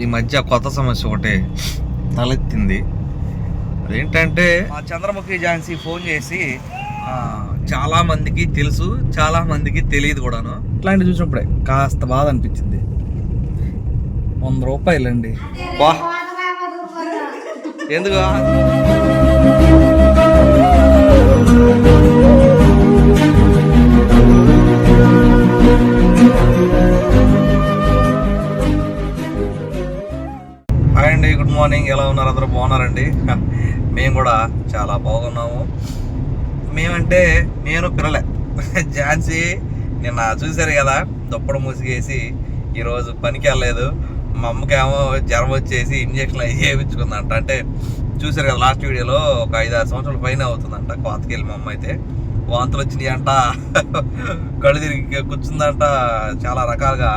ఈ మధ్య కొత్త సమస్య ఒకటి తలెత్తింది. అదేంటంటే మా చంద్రముఖి ఝాన్సీ ఫోన్ చేసి ఆ, చాలా మందికి తెలుసు చాలా మందికి తెలియదు కూడాను. ఇట్లాంటి చూసినప్పుడే కాస్త బాధ అనిపించింది. వంద రూపాయలండి. వా ఎందుకు? మార్నింగ్ ఎలా ఉన్నారు? అందరూ బాగున్నారండి? మేము కూడా చాలా బాగున్నాము. మేమంటే నేను పిల్లలే. ఝాన్సీ నిన్న చూశారు కదా దుప్పడు మూసిగేసి ఈరోజు పనికి వెళ్ళలేదు మా అమ్మకేమో జ్వరం వచ్చేసి ఇంజక్షన్లు అవి చేయించుకుందంట. అంటే చూశారు కదా లాస్ట్ వీడియోలో ఒక ఐదు ఆరు సంవత్సరాల పైన అవుతుందంట. కోతకెళ్ళి మా అమ్మ అయితే. వాంతులు వచ్చినాయి అంట కళ్ళు తిరిగి కూర్చుందంట. చాలా రకాలుగా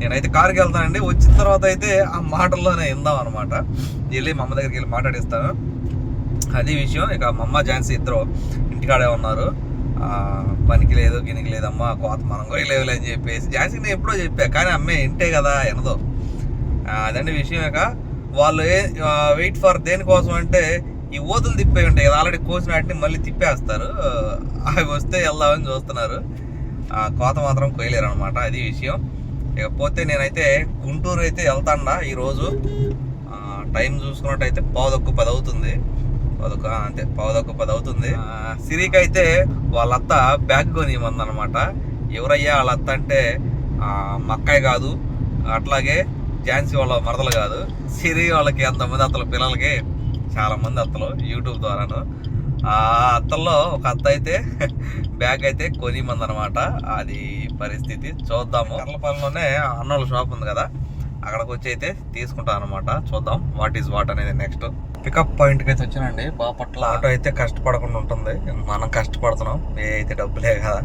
నేనైతే కారుకి వెళ్తానండి. వచ్చిన తర్వాత అయితే ఆ మాటల్లోనే ఇందాం అనమాట వెళ్ళి మా అమ్మ దగ్గరికి వెళ్ళి మాట్లాడిస్తాను. అది విషయం ఇక మా అమ్మ ఝాన్సీ ఇద్దరు ఇంటికాడే ఉన్నారు. పనికి లేదు గినికి లేదమ్మా కోత మనం కొయ్యలేవులే అని చెప్పేసి. ఝాన్సీ నేను ఎప్పుడో చెప్పా కానీ అమ్మే ఇంటే కదా ఎనదో అదండి విషయం ఇక. వాళ్ళు వెయిట్ ఫర్ దేనికోసం అంటే ఈ ఓతులు తిప్పే ఉంటాయి కదా ఆల్రెడీ కోసిన వాటిని మళ్ళీ తిప్పేస్తారు. అవి వస్తే వెళ్దామని చూస్తున్నారు. కోత మాత్రం కోయలేరు అనమాట అది విషయం. ఇకపోతే నేనైతే గుంటూరు అయితే వెళ్తాడా ఈరోజు. టైం చూసుకున్నట్టయితే పావుదొక్క పది అవుతుంది పావుదొక్క అంతే పావుదొక్క పది అవుతుంది సిరికి అయితే వాళ్ళ అత్త బ్యాగ్ కొనియమంది అనమాట ఎవరయ్యా వాళ్ళ అత్త అంటే మక్కాయ్ కాదు అట్లాగే ఝాన్సీ వాళ్ళ మరదలు కాదు. సిరి వాళ్ళకి ఎంతమంది అత్తలు పిల్లలకి చాలామంది అత్తలు యూట్యూబ్ ద్వారాను. ఆ అత్తల్లో ఒక అత్త అయితే బ్యాగ్ అయితే కొనిమంది అనమాట అది పరిస్థితి చూద్దాము. కర్లపాలెంలోనే అన్నోళ్ళ షాప్ ఉంది కదా అక్కడికి వచ్చి అయితే తీసుకుంటాను అనమాట చూద్దాం వాట్ ఈస్ వాట్ అనేది నెక్స్ట్ పికప్ పాయింట్కి అయితే వచ్చానండి. బాపట్ల ఆటో అయితే కష్టపడకుండా ఉంటుంది. మనం కష్టపడుతున్నాం. ఏ అయితే డబ్బులే కదా.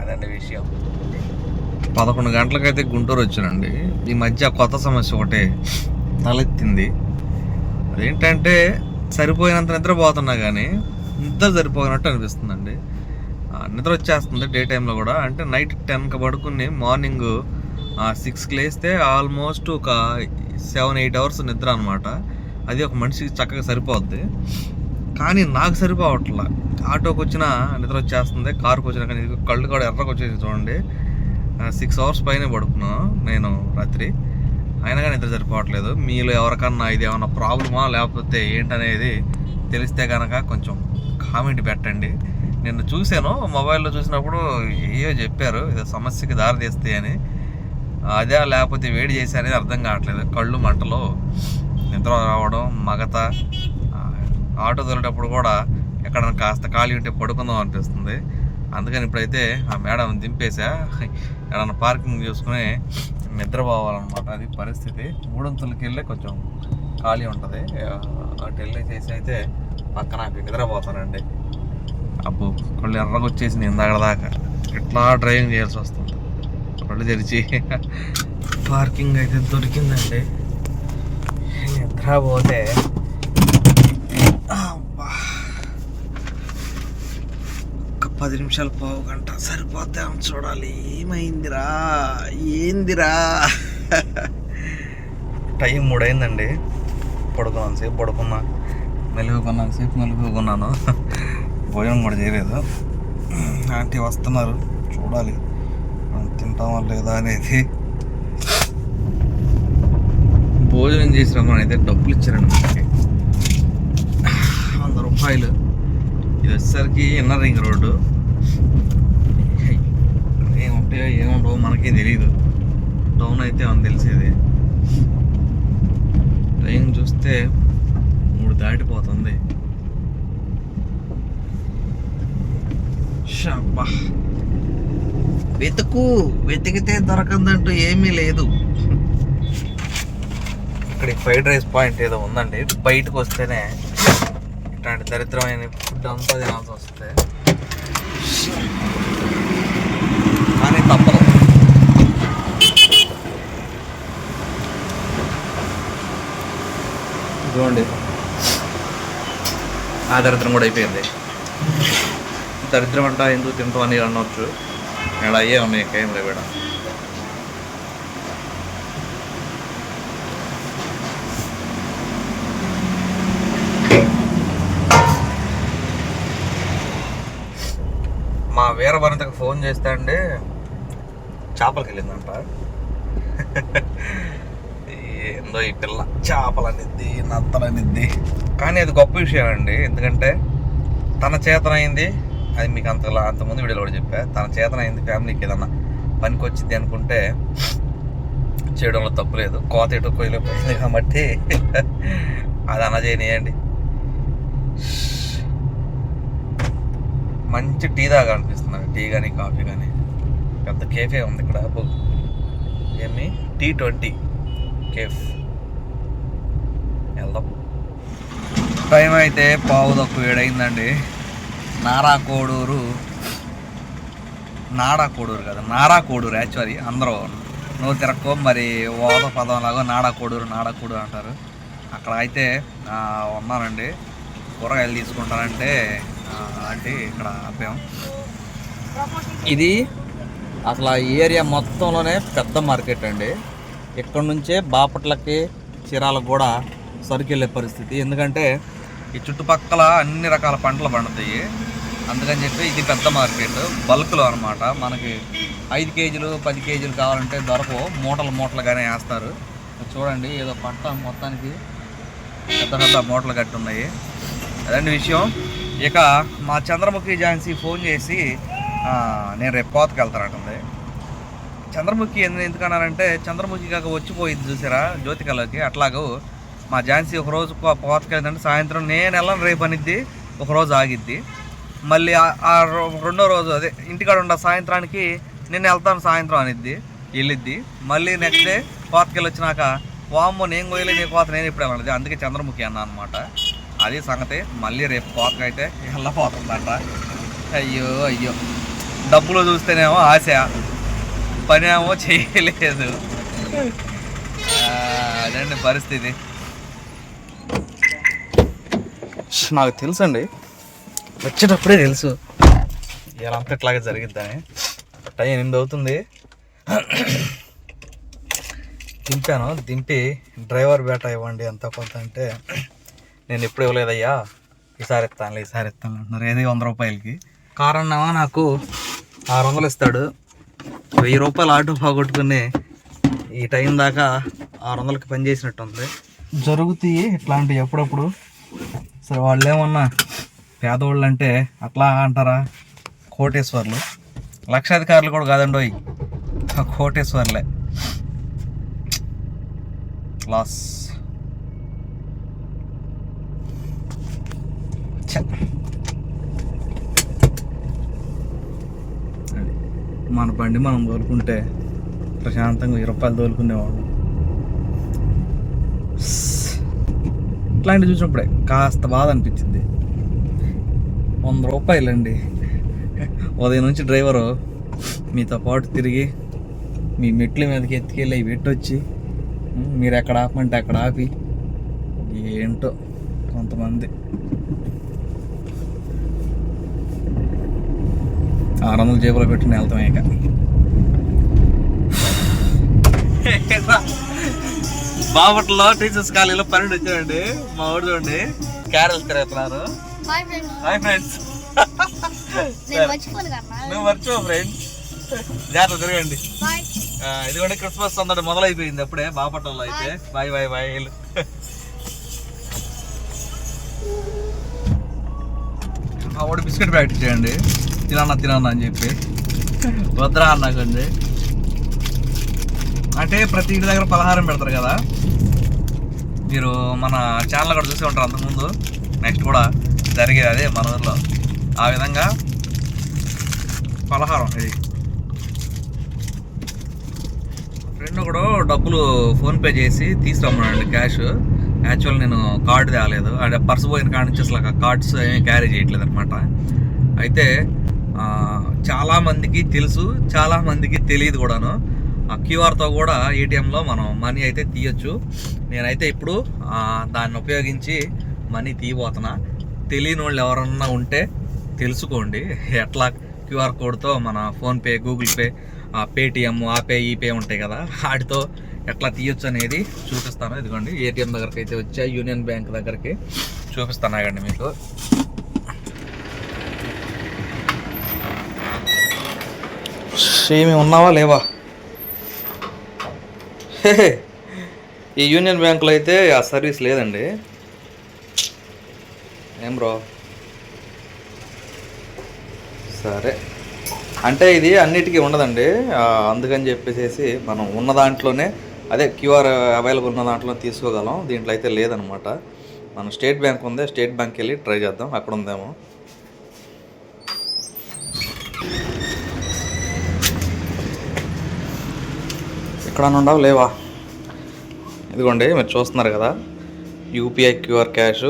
అదండి విషయం. పదకొండు గంటలకైతే గుంటూరు వచ్చానండి. ఈ మధ్య కొత్త సమస్య ఒకటి తలెత్తింది. అదేంటంటే సరిపోయినంత నిద్రపోతున్నా కానీ నిద్ర సరిపోయినట్టు అనిపిస్తుందండి. నిద్ర వచ్చేస్తుంది డే టైంలో కూడా. అంటే నైట్ టెన్కి పడుకుని మార్నింగ్ సిక్స్కి లేస్తే ఆల్మోస్ట్ ఒక సెవెన్ ఎయిట్ అవర్స్ నిద్ర అనమాట అది ఒక మనిషికి చక్కగా సరిపోద్ది. కానీ నాకు సరిపోవట్లా. ఆటోకి వచ్చిన నిద్ర వచ్చేస్తుంది కార్కి వచ్చిన కానీ కళ్ళు కూడా ఎర్రకు వచ్చేసి చూడండి. సిక్స్ అవర్స్ పైన పడుకున్నాను నేను రాత్రి. అయినా కానీ నిద్ర సరిపోవట్లేదు. మీలో ఎవరికన్నా ఇది ఏమైనా ప్రాబ్లమా? లేకపోతే ఏంటనేది తెలిస్తే కనుక కొంచెం కామెంట్ పెట్టండి. నిన్న చూశాను మొబైల్లో చూసినప్పుడు ఏయో చెప్పారు ఏదో సమస్యకి దారి తీస్తాయని అని. అదే లేకపోతే వేడి చేశారని అనేది అర్థం కావట్లేదు. కళ్ళు మంటలు నిద్ర రావడం మగత ఆటో తోలేటప్పుడు కూడా ఎక్కడైనా కాస్త ఖాళీ ఉంటే పడుకుందాం అనిపిస్తుంది. అందుకని ఇప్పుడైతే ఆ మేడం దింపేసా ఎక్కడన్నా పార్కింగ్ చూసుకుని నిద్రపోవాలన్నమాట. అది పరిస్థితి. మూడొంతులకి వెళ్ళే కొంచెం ఖాళీ ఉంటుంది. అటు వెళ్ళేసేసి అయితే పక్కన నిద్రపోతానండి. అబ్బో కళ్ళు ఎర్రగొచ్చేసింది వచ్చేసి ఇందాక దాకా. ఇట్లా డ్రైవింగ్ చేయాల్సి వస్తుంది? కళ్ళు తెరిచి పార్కింగ్ అయితే దొరికిందండి. నిద్ర పోతే అబ్బా. ఒక పది నిమిషాలు పావు గంట సరిపోద్దాం చూడాలి. ఏమైందిరా? ఏందిరా? టైం మూడైందండి. పడుకున్నాను సేపు పడుకున్నా. మెలుగుకున్నాను సేపు మెలుగుకున్నాను భోజనం కూడా చేయలేదు. ఆంటీ వస్తున్నారు. చూడాలి. మనం తింటామా లేదా అనేది. భోజనం చేసిన రమ్మని అయితే డబ్బులు ఇచ్చారండి మనకి. వంద రూపాయలు. ఇది వచ్చేసరికి ఇన్నర్ రింగ్ రోడ్డు. ఏముంటాయో ఏముండవో మనకే తెలియదు టౌన్ అయితే అని తెలిసేది. ట్రైన్ చూస్తే మూడు దాటిపోతుంది. షబ్బా. వెతుకు వెతికితే దొరకందంటూ ఏమీ లేదు. ఇక్కడ ఫ్రైడ్ రైస్ పాయింట్ ఏదో ఉందండి. బయటకు వస్తేనే ఇట్లాంటి దరిద్రమైన ఫుడ్ అంతా తినాల్సి వస్తుంది కానీ తప్పదు. చూడండి ఆ దరిద్రం కూడా అయిపోయింది. దరిద్రం అంట ఎందుకు తింటాం అని అనవచ్చు ఇక్కడ అయ్యే ఉన్నాయి కేంద్ర కూడా మా వీరభరతకు ఫోన్ చేస్తా అండి చేపలకి వెళ్ళిందంట. ఏందో ఈ పిల్ల చేపలనిద్ది నత్తలనిద్ది. కానీ అది గొప్ప విషయం అండి ఎందుకంటే తన చేతనైంది అది మీకు అంత అంతకుముందు వీడియోలో కూడా చెప్పా. తన అయింది ఫ్యామిలీకి ఏదన్నా పనికి వచ్చింది అనుకుంటే చేయడంలో తప్పులేదు కోత ఎటు కొయ్యలో పోయింది కాబట్టి అది అన్న మంచి టీ దాకా అనిపిస్తుంది. టీ కానీ కాఫీ కానీ పెద్ద కేఫే ఉంది ఇక్కడ. అబ్బో. ఏమి? T twenty. కేఫ్. వెళ్దాం. టైం అయితే పావు తక్కువ ఏడైందండి. నారా కోడూరు నాడా కోడూరు కదా నారా కోడూరు యాక్చువల్లీ అందరూ నువ్వు తిరక్కో మరి ఓద పదం లాగా నాడా కోడూరు నాడా కోడూరు అంటారు. అక్కడ అయితే ఉన్నానండి కూరగాయలు తీసుకుంటానంటే అంటే ఇక్కడ ఆపాం ఇది అసలు ఆ ఏరియా మొత్తంలోనే పెద్ద మార్కెట్ అండి. ఇక్కడ నుంచే బాపట్లకి చీరాలకు కూడా సరుకెళ్ళే పరిస్థితి. ఎందుకంటే ఈ చుట్టుపక్కల అన్ని రకాల పంటలు పండుతాయి. అందుకని చెప్పి ఇది పెద్ద మార్కెట్. బల్క్లో అనమాట మనకి ఐదు కేజీలు పది కేజీలు కావాలంటే దొరకవు. మూటలు మూటలుగానే వేస్తారు. చూడండి ఏదో పంట మొత్తానికి పెద్ద పెద్ద మూటలు కట్టి ఉన్నాయి. అదండి విషయం. ఇక మా చంద్రముఖి జాన్సీ ఫోన్ చేసి నేను రేపు కోతకు వెళ్తానంటుంది చంద్రముఖి ఎందు ఎందుకన్నారంటే చంద్రముఖి కాక వచ్చిపోయింది చూసారా జ్యోతికలోకి. అట్లాగూ మా ఝాన్సీ ఒకరోజు రోజు సాయంత్రం నేను వెళ్ళను రేపు అనిద్ది ఒకరోజు ఆగిద్ది. మళ్ళీ ఆ- రో- రెండో రోజు అదే ఇంటికాడ ఉండ సాయంత్రానికి నేను వెళ్తాను సాయంత్రం అనిద్ది వెళ్ళిద్ది. మళ్ళీ నెక్స్ట్ డే కోతకి వచ్చినాక వామ్మో నేను కోయలే నీ కోత నేను ఇప్పుడు వెళ్ళలేదు అందుకే చంద్రముఖి అన్న అనమాట అది సంగతి మళ్ళీ రేపు కోతకైతే అయితే వెళ్ళపోతుందంట అయ్యో అయ్యో. డబ్బులు చూస్తేనేమో ఆశ పని ఏమో చేయలేదు అదండి పరిస్థితి. నాకు తెలుసు అండి వచ్చేటప్పుడే తెలుసు. ఇలా అంతా ఇట్లాగే జరిగిద్దని. టైం ఎనిమిది అవుతుంది. దింపాను. దింపి డ్రైవర్ బేట ఇవ్వండి ఎంత కొంత అంటే నేను ఎప్పుడు ఇవ్వలేదయ్యా. ఈసారి ఇస్తానులే ఈసారి ఇస్తాను అంటున్నారు. ఏది? వంద రూపాయలకి. కారణమా నాకు ఆరు వందలు ఇస్తాడు. వెయ్యి రూపాయలు ఆటో పోగొట్టుకుని ఈ టైం దాకా ఆరు వందలకి పని చేసినట్టుంది జరుగుతాయి ఇట్లాంటివి ఎప్పుడప్పుడు. సరే వాళ్ళు ఏమన్నా పేదవాళ్ళు అంటే అట్లా అంటారా? కోటేశ్వర్లు. లక్షాధికారులు కూడా కాదండి కోటేశ్వర్లే. లాస్. మన బండి మనం తోలుకుంటే ప్రశాంతంగా వెయ్యి రూపాయలు తోలుకునేవాడు ఇట్లాంటివి చూసినప్పుడే కాస్త బాధ అనిపించింది. వంద రూపాయలండి. ఉదయం నుంచి డ్రైవరు మీతో పాటు తిరిగి మీ మెట్ల మీదకి ఎత్తుకెళ్ళి అవి పెట్టొచ్చి మీరు ఎక్కడ ఆపమంటే అక్కడ ఆపి. ఏంటో కొంతమంది. ఆరు వందలు జేబులో పెట్టుకుని వెళ్తాం ఇక. బాపట్లో టీచర్స్ కాలేజీలో పన్నెండు వచ్చాడండి మా ఊరు చూడండి. క్యారల్స్ తిరుగుతున్నారు. Hi friends. నువ్వు మర్చిపో ఫ్రెండ్స్. జాగ్రత్త తిరగండి. ఆ, ఇదిగోండి క్రిస్మస్ సందడి మొదలైపోయింది అప్పుడే బాపట్లలో అయితే. బాయ్. బాయ్ బాయ్ మా వాడు బిస్కెట్ ప్యాకెట్ చేయండి తినన్నా తినన్నా అని చెప్పి. వద్రా అన్నాకండి అంటే ప్రతి ఇంటి దగ్గర పలహారం పెడతారు కదా. మీరు మన ఛానల్ కూడా చూసి ఉంటారు అంతకుముందు. నెక్స్ట్ కూడా జరిగేది అదే మన ఊర్లో. ఆ విధంగా పలహారం ఇది. ఫ్రెండ్ కూడా డబ్బులు ఫోన్పే చేసి తీసుకురమ్మన్నాడు క్యాష్ యాక్చువల్ నేను కార్డు తేలేదు. అంటే పర్స్ పోయిన కాడ నుంచి అసలు కార్డ్స్ ఏమీ క్యారీ చేయట్లేదు అనమాట అయితే చాలామందికి చాలా మందికి తెలుసు చాలా మందికి తెలియదు కూడాను. ఆ క్యూఆర్తో కూడా ఏటీఎంలో మనం మనీ అయితే తీయొచ్చు. నేనైతే ఇప్పుడు దాన్ని ఉపయోగించి మనీ తీయబోతున్నా. తెలియని వాళ్ళు ఎవరన్నా ఉంటే తెలుసుకోండి. ఎట్లా క్యూఆర్ కోడ్తో మన ఫోన్పే గూగుల్ పే ఆ పేటిఎం ఆ పే ఉంటాయి కదా వాటితో ఎట్లా తీయొచ్చు అనేది చూపిస్తాను. ఇదిగోండి ఏటీఎం దగ్గరికి అయితే వచ్చా యూనియన్ బ్యాంక్ దగ్గరికి చూపిస్తాను ఆగండి మీకు. ఏమి ఉన్నావా లేవా? ఈ యూనియన్ బ్యాంకులో అయితే ఆ సర్వీస్ లేదండి. ఏం బ్రో? సరే. అంటే ఇది అన్నిటికీ ఉండదండి. అందుకని చెప్పేసి మనం ఉన్న దాంట్లోనే అదే క్యూఆర్ అవైలబుల్ ఉన్న దాంట్లో తీసుకోగలం. దీంట్లో అయితే లేదనమాట. మనం స్టేట్ బ్యాంక్ ఉంది స్టేట్ బ్యాంక్ వెళ్ళి ట్రై చేద్దాం. అక్కడ ఉందేమో. ఎక్కడన్నా ఉండవు లేవా? ఇదిగోండి మీరు చూస్తున్నారు కదా. UPI QR cash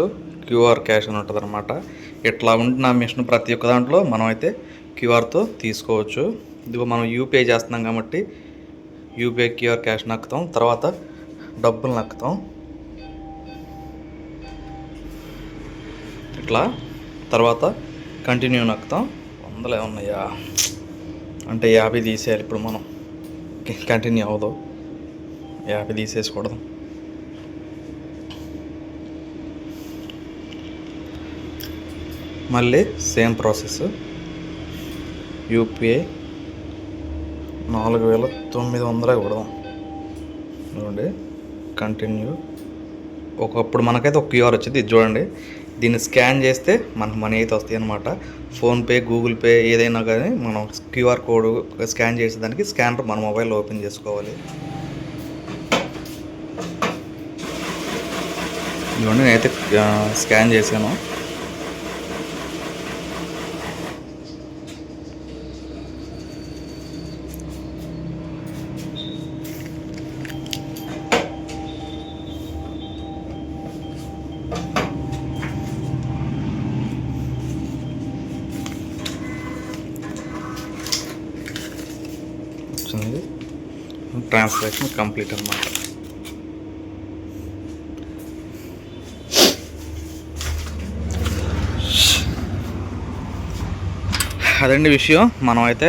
QR cash అని ఉంటుంది అనమాట ఇట్లా ఉంటున్న మిషన్ ప్రతి ఒక్క దాంట్లో మనం అయితే క్యూఆర్తో తీసుకోవచ్చు. ఇదిగో మనం యూపీఐ చేస్తున్నాం కాబట్టి యూపీఐ క్యూఆర్ క్యాష్ నక్కుతాం. తర్వాత డబ్బులు నక్కుతాం. ఇట్లా. తర్వాత కంటిన్యూ నక్కుతాం. వందలే ఉన్నాయా? అంటే యాభై తీసేయాలి. ఇప్పుడు మనం కంటిన్యూ అవ్వదు యాభై తీసేసుకోవడం మళ్ళీ సేమ్ ప్రాసెస్ యూపీఐ నాలుగు వేల తొమ్మిది వందలే కొడదాం. చూడండి కంటిన్యూ ఒకప్పుడు మనకైతే ఒక క్యూఆర్ వచ్చింది ఇది చూడండి. దీన్ని స్కాన్ చేస్తే మనకు మనీ అయితే వస్తాయి అనమాట ఫోన్పే గూగుల్ పే ఏదైనా కానీ మనం క్యూఆర్ కోడ్ స్కాన్ చేసేదానికి స్కానర్ మన మొబైల్ ఓపెన్ చేసుకోవాలి. ఇవన్నీ నేనైతే స్కాన్ చేశాను వచ్చింది ట్రాన్స్లేషన్ కంప్లీట్ అన్నమాట. అదండి విషయం. మనం అయితే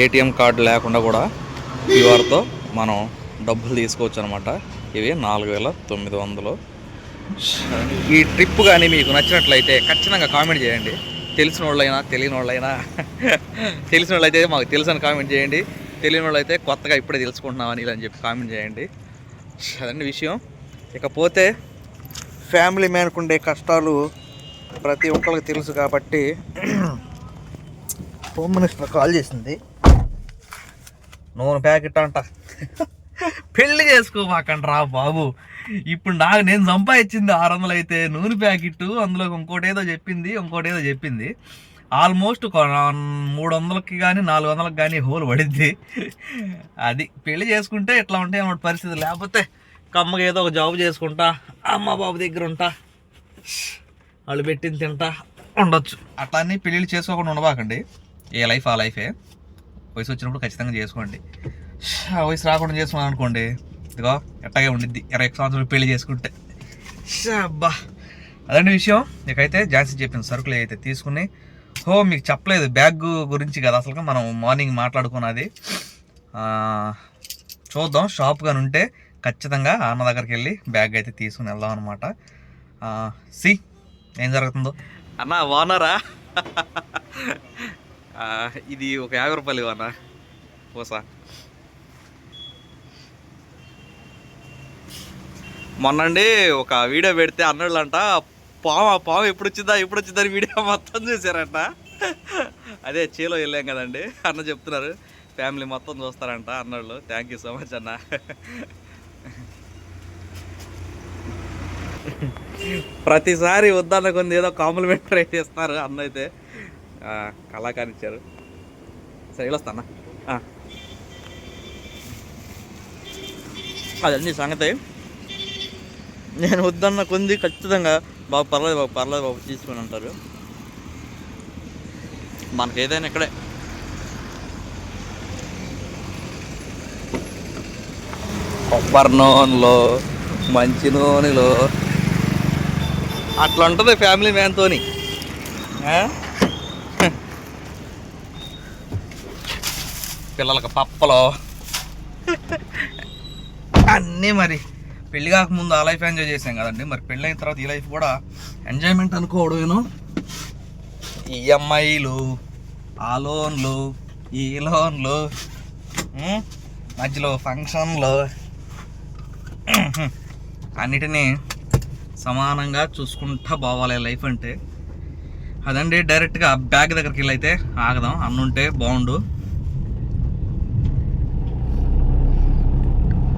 ఏటీఎం కార్డు లేకుండా కూడా క్యూఆర్తో మనం డబ్బులు తీసుకోవచ్చు అనమాట ఇవి నాలుగు వేల తొమ్మిది వందలు. ఈ ట్రిప్ కానీ మీకు నచ్చినట్లయితే ఖచ్చితంగా కామెంట్ చేయండి. తెలిసిన వాళ్ళైనా తెలియని వాళ్ళైనా తెలిసిన వాళ్ళైతే మాకు తెలుసని కామెంట్ చేయండి. తెలియని వాళ్ళైతే కొత్తగా ఇప్పుడే తెలుసుకుంటున్నామని ఇలా అని చెప్పి కామెంట్ చేయండి. అదండి విషయం. ఇకపోతే ఫ్యామిలీ మ్యాన్కు ఉండే కష్టాలు ప్రతి ఒక్కరికి తెలుసు కాబట్టి హోమ్ మినిస్టర్ కాల్ చేసింది. నూనె ప్యాకెట్ అంట. పెళ్ళి చేసుకోమాకండి రా బాబు. ఇప్పుడు నాకు నేను సంపాదించింది ఆరు వందలు అయితే నూనె ప్యాకెట్ అందులో ఇంకోటి ఏదో చెప్పింది ఇంకోటి ఏదో చెప్పింది. ఆల్మోస్ట్ మూడు వందలకి కానీ నాలుగు వందలకి కానీ హోల్ పడింది. అది పెళ్ళి చేసుకుంటే ఇట్లా ఉంటాయి అన్నమాట పరిస్థితి లేకపోతే కమ్మగా ఏదో ఒక జాబ్ చేసుకుంటా అమ్మ బాబు దగ్గర ఉంటా వాళ్ళు పెట్టింది తింటా ఉండొచ్చు. అట్లా అన్నీ పెళ్ళిళ్ళు చేసుకోకుండా ఉండబాకండి. ఏ లైఫ్ ఆ లైఫే. వయసు వచ్చినప్పుడు ఖచ్చితంగా చేసుకోండి. ఆ వయసు రాకుండా చేసుకున్నాను అనుకోండి ఇదిగో ఎట్టగా ఉండిద్ది. ఇరవై సంవత్సరాలు పెళ్ళి చేసుకుంటే. అబ్బా! అదండి విషయం. నీకైతే ఝాన్సీ చెప్పిన సరుకులు అయితే తీసుకుని సో మీకు చెప్పలేదు. బ్యాగ్ గురించి కదా అసలు మనం మార్నింగ్ మాట్లాడుకున్నది. చూద్దాం. షాప్ కానీ ఉంటే ఖచ్చితంగా అన్న దగ్గరికి వెళ్ళి బ్యాగ్ అయితే తీసుకుని వెళ్దాం అనమాట సి ఏం జరుగుతుందో? అన్న ఓనరా ఇది ఒక యాభై రూపాయలు ఇవ్వన్న పోసా. మొన్నండి ఒక వీడియో పెడితే అన్నోళ్ళంట పాము ఆ పాము ఎప్పుడు వచ్చిందా ఎప్పుడు వచ్చిందని వీడియో మొత్తం చూసారంట అదే చేలో వెళ్ళాం కదండి. అన్న చెప్తున్నారు ఫ్యామిలీ మొత్తం చూస్తారంట అన్నోళ్ళు. థ్యాంక్ యూ సో మచ్ అన్న. ప్రతిసారి వద్దన్న కొంది ఏదో కాంప్లిమెంట్ ట్రై చేస్తున్నారు అన్న అయితే. కళాకారిచ్చారు కళాకారు ఇచ్చారు. సరే వెళ్ళొస్తానా అదండి సంగతి. నేను వద్దన్న కొంది ఖచ్చితంగా బాబు పర్లేదు బాబు పర్లేదు బాబు తీసుకొని అంటారు మనకి ఏదైనా ఇక్కడే. కొబ్బరి నూనెలో మంచి నూనెలో. అట్లా ఉంటుంది ఫ్యామిలీ మ్యాన్తోని? పిల్లలకి పప్పలో. అన్నీ మరి. పెళ్ళి కాకముందు ఆ లైఫ్ ఎంజాయ్ చేసాం కదండి. మరి పెళ్ళి అయిన తర్వాత ఈ లైఫ్ కూడా ఎంజాయ్మెంట్ అనుకోవడం నేను ఈఎంఐలు ఆ లోన్లు ఈ లోన్లు మధ్యలో ఫంక్షన్లు అన్నిటినీ సమానంగా చూసుకుంటా పోవాలి లైఫ్ అంటే. అదండి డైరెక్ట్గా బ్యాగ్ దగ్గరికి వెళ్ళైతే ఆగదాం. అన్నుంటే బాగుండు.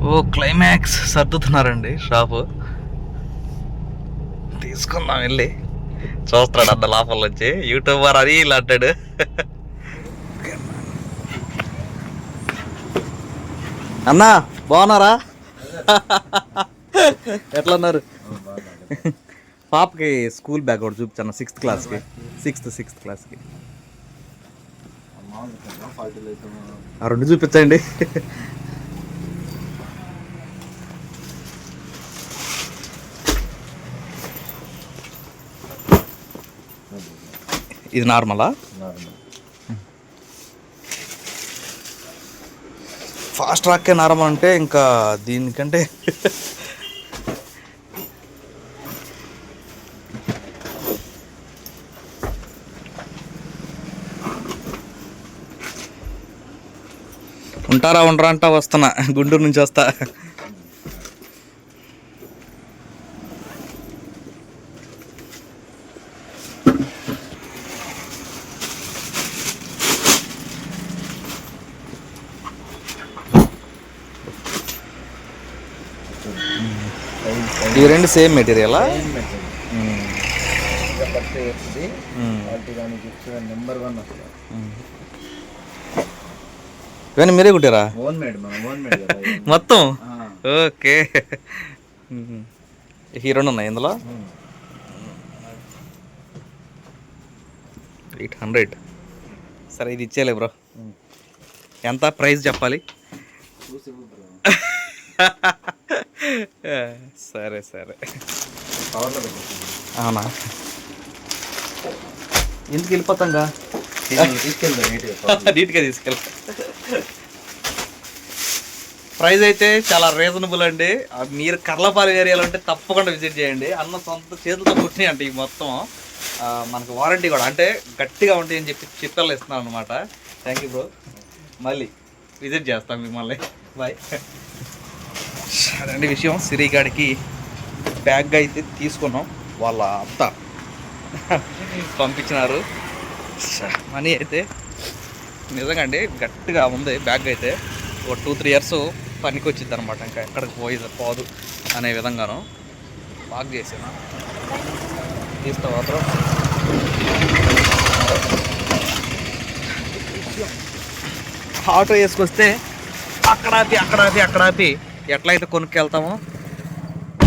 ఓ క్లైమాక్స్ సర్దుతున్నారండి షాపు. తీసుకుందాం వెళ్ళి. చూస్తాడు అంత లోపల వచ్చి యూట్యూబర్ అది ఇలా అంటాడు. అన్నా బాగున్నారా? ఎట్లా ఉన్నారు పాపకి స్కూల్ బ్యాగ్ ఒకటి చూపించాను సిక్స్త్ క్లాస్కి సిక్స్త్ సిక్స్త్ క్లాస్కి ఆ రెండు చూపించండి. ఇది నార్మలా? ఫాస్ట్ ట్రాక్కే నార్మల్ అంటే ఇంకా దీనికంటే ఉంటారా ఉండరా అంటా వస్తున్నా. గుంటూరు నుంచి వస్తా. ఈ రెండు సేమ్ మెటీరియలా? నెంబర్ వన్ అసలు. ఇవన్నీ మీరే కుట్టారా. మొత్తం? ఓకే. ఈ రెండు ఉన్నాయి ఇందులో? Eight hundred. సరే ఇది ఇచ్చేలే బ్రో. ఎంత ప్రైస్ చెప్పాలి. సరే సరే. అవునా? ఎందుకు వెళ్ళిపోతాంగా తీసుకెళ్తాం నీట్గా నీట్గా తీసుకెళ్ళి. ప్రైస్ అయితే చాలా రీజనబుల్ అండి. మీరు కర్లపాలెం ఏరియాలో ఉంటే తప్పకుండా విజిట్ చేయండి. అన్న సొంత చేతులతో కుట్టినాయి అంటే ఈ మొత్తం. మనకు వారంటీ కూడా. అంటే గట్టిగా ఉంటాయి అని చెప్పి చిత్తలు ఇస్తున్నాను అనమాట థ్యాంక్ యూ బ్రో మళ్ళీ విజిట్ చేస్తాం మిమ్మల్ని. బాయ్ అదండి విషయం. సిరిగాడికి బ్యాగ్ అయితే తీసుకున్నాం. వాళ్ళ అత్త పంపించినారు. మనీ అయితే నిజంగా అండి గట్టిగా ఉంది బ్యాగ్ అయితే. ఒక టూ త్రీ ఇయర్స్ పనికి వచ్చింది అనమాట ఇంకా ఎక్కడికి పోయేది పోదు అనే విధంగాను బాగ్ చేసాను. తీస్తా మాత్రం. ఆటో వేసుకొస్తే అక్కడ ఆపి అక్కడ ఆపి అక్కడ ఆపి ఎట్లయితే కొనుక్కెళ్తామో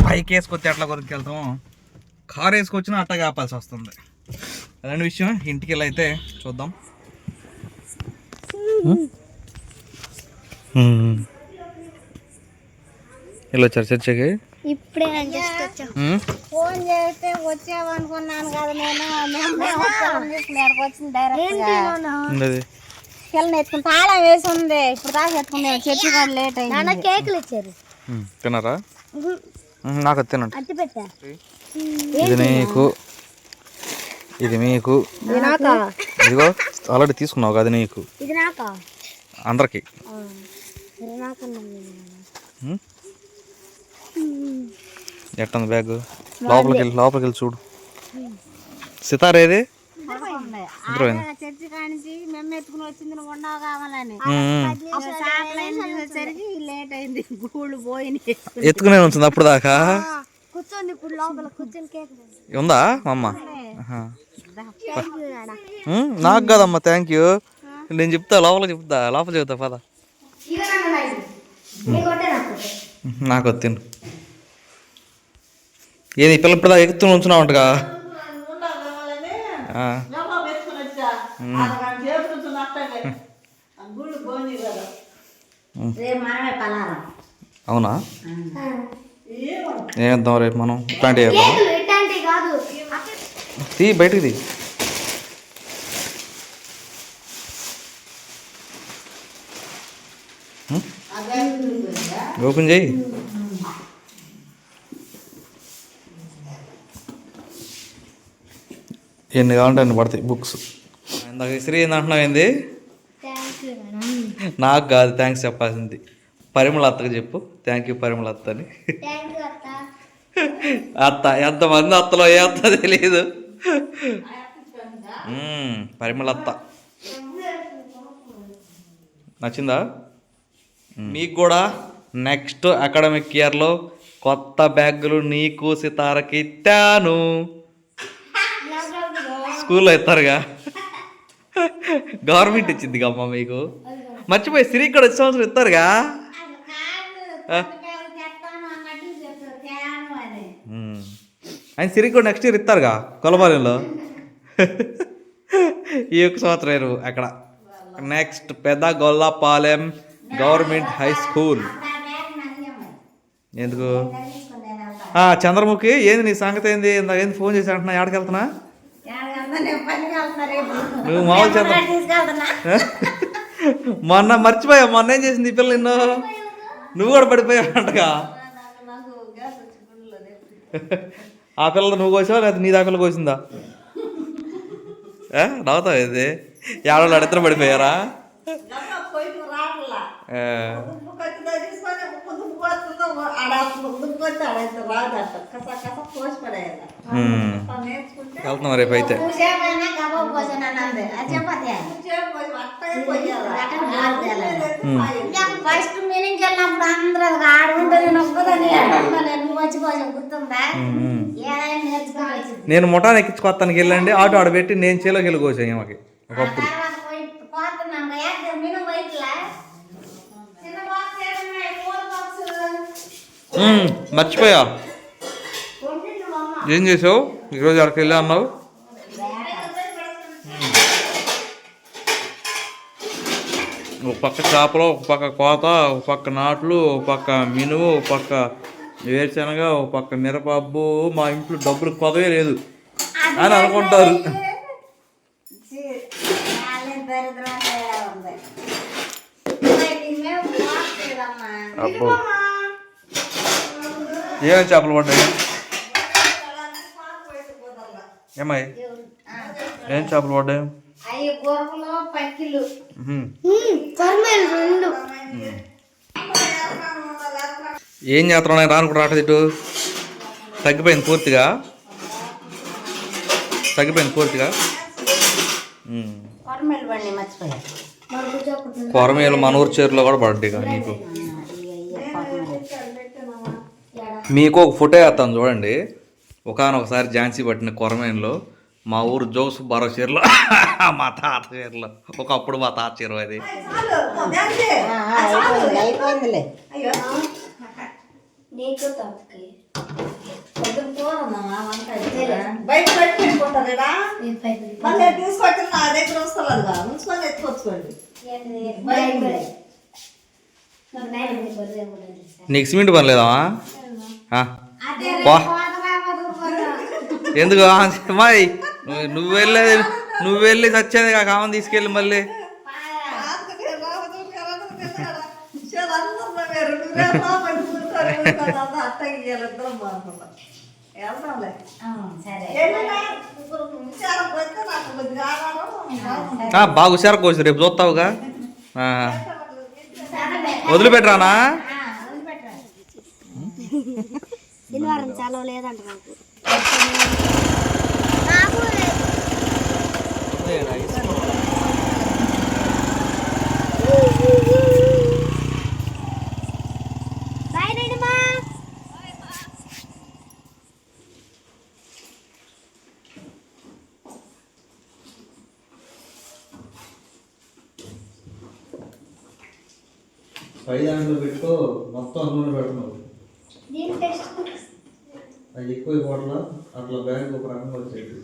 బైక్ వేసుకొస్తే ఎట్లా కొనుక్కెళ్తామో కార్ వేసుకొచ్చినా అట్టగా ఆపాల్సి వస్తుంది అదండి విషయం ఇంటికి వెళ్ళి అయితే చూద్దాం ఇలా వచ్చారు చర్చకి ఇప్పుడే ఫోన్ చేస్తే వచ్చావనుకున్నాను కదా నేను వచ్చింది పిల్లని ఎత్తుకుని తాళం వేసి ఉంది ఇప్పుడు దాకా ఎత్తుకుంది చర్చి కూడా లేట్ నాన్న అయింది కేకులు ఇచ్చారు. తిన్నారా నాకు అది తినండి. అట్టి పెట్టా. ఇది నీకు ఇది మీకు. ఇదిగో ఆల్రెడీ తీసుకున్నావు అది నీకు. ఇది నాక? అందరికి? ఎట్టుంది బ్యాగ్? లోపలికి వెళ్ళి లోపలికి వెళ్ళి చూడు. సితార్ ఏది నిద్రపోయింది చర్చి కానించి మేము ఎత్తుకుని వచ్చింది నువ్వు ఉండవు కావాలని. మ్మ్. చూసేసరికి లేట్ అయింది. గూళ్ళు పోయినాయి. ఎత్తుకునే ఉంచింది అప్పుడు దాకా కూర్చోండి ఇప్పుడు లోపల కూర్చొని కేక్ ఉందా అమ్మ? నాకు కదమ్మా థ్యాంక్ యూ నేను చెప్తా లోపల చెప్తా లోపల చెప్తా పద. నాకు వద్దు తిను. ఏది ఈ పిల్ల ఇప్పుడు ఎక్కుతూ ఉంచున్నావు అంటగా అవునా? ఏద్దాం రేపు మనం? కాదు. తీ బయటికి తీ? ఓపెన్ చేయి. ఎన్ని కావాలంటే అన్ని పడతాయి బుక్స్. ఇందాక ఇస్త్రీ ఏంది అంటున్నావు ఏంది? నాకు కాదు థ్యాంక్స్ చెప్పాల్సింది. పరిమళ అత్తకు చెప్పు. థ్యాంక్ యూ పరిమళ అత్త అని. అత్త. ఎంతమంది అత్తలో ఏ అత్త తెలియదు పరిమళ అత్త. నచ్చిందా? మీకు కూడా నెక్స్ట్ అకాడమిక్ ఇయర్లో కొత్త బ్యాగులు నీకు సితారకి ఇస్తాను స్కూల్లో ఇస్తారుగా. గవర్నమెంట్ ఇచ్చింది అమ్మ మీకు? మర్చిపోయి సిరి ఇక్కడ వచ్చే సంవత్సరం ఇస్తారుగా? ఆయన సిరి కూడా నెక్స్ట్ ఇయర్ ఇస్తారుగా కొలబాలిలో ఈ యొక్క సంవత్సరం అక్కడ. నెక్స్ట్ పెద్ద గొల్లపాలెం గవర్నమెంట్ హై స్కూల్ ఎందుకు? చంద్రముఖి ఏంది నీ సంగతి ఏంది? ఇందాక ఏంది ఫోన్ చేసి అంటున్నా? ఎక్కడికి వెళ్తున్నా ఎక్కడికన్నా నేను పనికి వెళ్తున్నా రేపు నువ్వు మామూలు తీసుకెళ్తున్నా. మొన్న మర్చిపోయా మొన్న ఏం చేసింది ఈ పిల్ల నిన్ను? నువ్వు కూడా పడిపోయావు అంటగా? ఆ పిల్ల నువ్వు కోసావా లేదా నీ దాకా కోసిందా? ఏ? నవ్వుతావు ఇది. ఏడవాళ్ళు అడిద్దరు పడిపోయారా? ఆడ కస కస పోసి పడేయాలి వెళ్తున్నాం రేపు అయితే. ఫస్ట్ మీనింగ్ వెళ్ళినప్పుడు అందరూ నేను ఒక్కదాన్ని నువ్వు వచ్చి గుర్తుందా నేను ముఠాన్ ఎక్కించుకొస్తానికి వెళ్ళండి ఆటో ఆడ పెట్టి నేను చేలోకి వెళ్ళి కోసాను ఒకప్పుడు తర్వాత పోయి పోతున్నాం యాక్టర్ మినుము బయటలా చిన్న బాక్స్ ఏడున్నాయి ఫోర్ బాక్స్ మ్మ్, మర్చిపోయా. ఏం చేసావు? ఈరోజు అక్కడికి వెళ్ళా అన్నావు ఒక పక్క చేపలు ఒక పక్క కోత ఒక పక్క నాట్లు ఒక పక్క మినుము ఒక పక్క వేరుశనగ ఒక పక్క మిరపబ్బు మా ఇంట్లో డబ్బులు కొదవే లేదు అని అనుకుంటారు. అబ్బో. ఏమేమి చేపలు పడ్డాయి ఏమై? ఏం చేపలు పడ్డాయి ఏం చేస్తున్నాయి రానుకుంటా రాట ఇటు. తగ్గిపోయింది పూర్తిగా. తగ్గిపోయింది పూర్తిగా. కొరమేలు మన ఊరు చేరులో కూడా పడ్డాయి నీకు. మీకు ఒక ఫోటో వేస్తాను చూడండి. ఒకనొకసారి ఝాన్సీ పట్టిన కొరమేన్లో మా ఊరు జోసు బారో చీరలో మా తాత చీరలో. ఒకప్పుడు మా తాత చీర అది. నీకు సిమెంట్ పని లేదా? ఎందుకు? అమ్మాయి నువ్వు వెళ్ళేది నువ్వు వెళ్ళి చచ్చేది కాక ఆమెను తీసుకెళ్ళి మళ్ళీ. బాగా హుషారు కోసి రేపు చూస్తావుగా. వదిలిపెట్టరానా? శనివారం సెలవు లేదంట మాకు. పై దాంట్లో పెట్టుకో మొత్తం అందులో పెడుతున్నావు ఎక్కువ పోట్ల అట్లా బ్యాంక్ ఒక రకంగా వచ్చేది.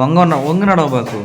వంగ ఉన్నా వంగినాడు బాకు